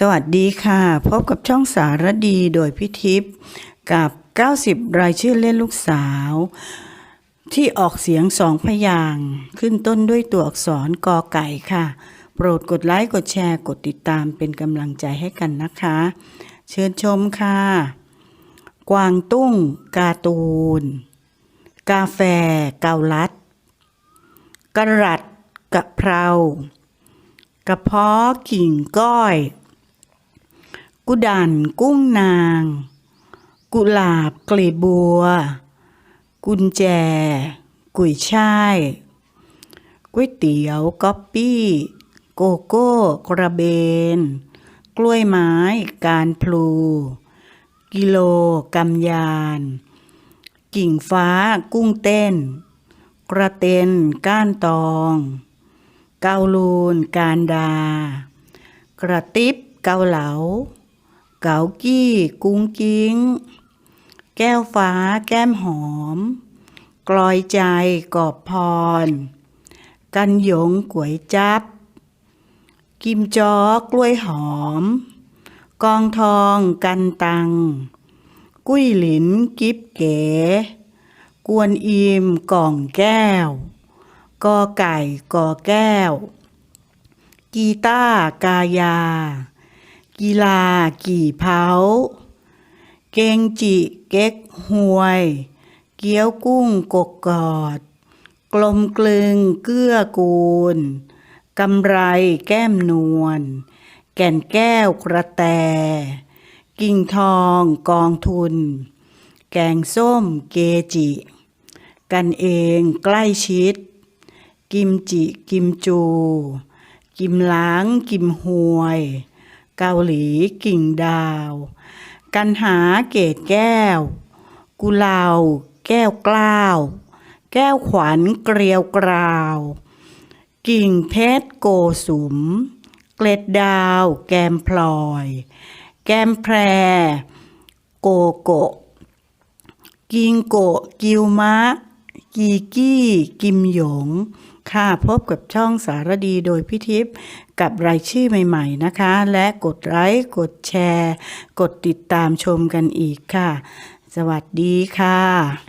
สวัสดีค่ะ พบกับช่องสารดีโดยพิทิพย์กับ 90 รายชื่อเล่นลูกสาว ที่ออกเสียงสองพยางขึ้นต้นด้วยตัวอักษรกอไก่ค่ะ โปรดกดไลค์ กดแชร์ กดติดตามเป็นกำลังใจให้กันนะคะ เชิญชมค่ะ กวางตุ้ง กาตูน กาแฟ เกาลัด กระรัดกะเพรากระเพาะกิ่งก้อย กุดันกุ้งนาง กุหลาบกลีบบัว กุญแจ กุยช่ายก๋วยเตี๋ยวก๊อปปี้ โกโก้กระเบน กล้วยไม้การพลู กิโลกำยาน กิ่งฟ้ากุ้งเต้น กระเต็นก้านตอง เกาลูนการดา กระติบเกาเหลา เกากี้ กุ้งกิ้ง แก้วฟ้า แก้มหอม กลอยใจ กอบพร กันหยงก๋วยจับ กิมจอกล้วยหอม กองทองกันตัง กุ้ยหลินกิบเก๋ กวนอิมกล่องแก้ว กอไก่กอแก้ว กีตากายา กีฬากี่เผา เกงจิเก๊กหวย เกี๊ยวกุ้งกกกอด กลมกลึงเกื้อกูล กำไรแก้มนวล แก่นแก้วกระแต กิ่งทองกองทุน แกงส้มเกจิ กันเองใกล้ชิด กิมจิกิมจู กิมล้างกิมหวย เกาหลีกิ่งดาว กันหาเกตแก้ว กุลาแก้วกล้าว แก้วขวัญเกลียวกราว กิ่งเพชรโกสุม เกล็ดดาว แกมพลอย แกมแพร โกโกกิงโกกิวมะ กีกี้ กิมหยง ค่ะพบกับช่องสารดีโดยพิทิพย์กับรายชื่อใหม่ ๆนะคะ และกดไลค์กดแชร์ กดติดตามชมกันอีกค่ะ สวัสดีค่ะ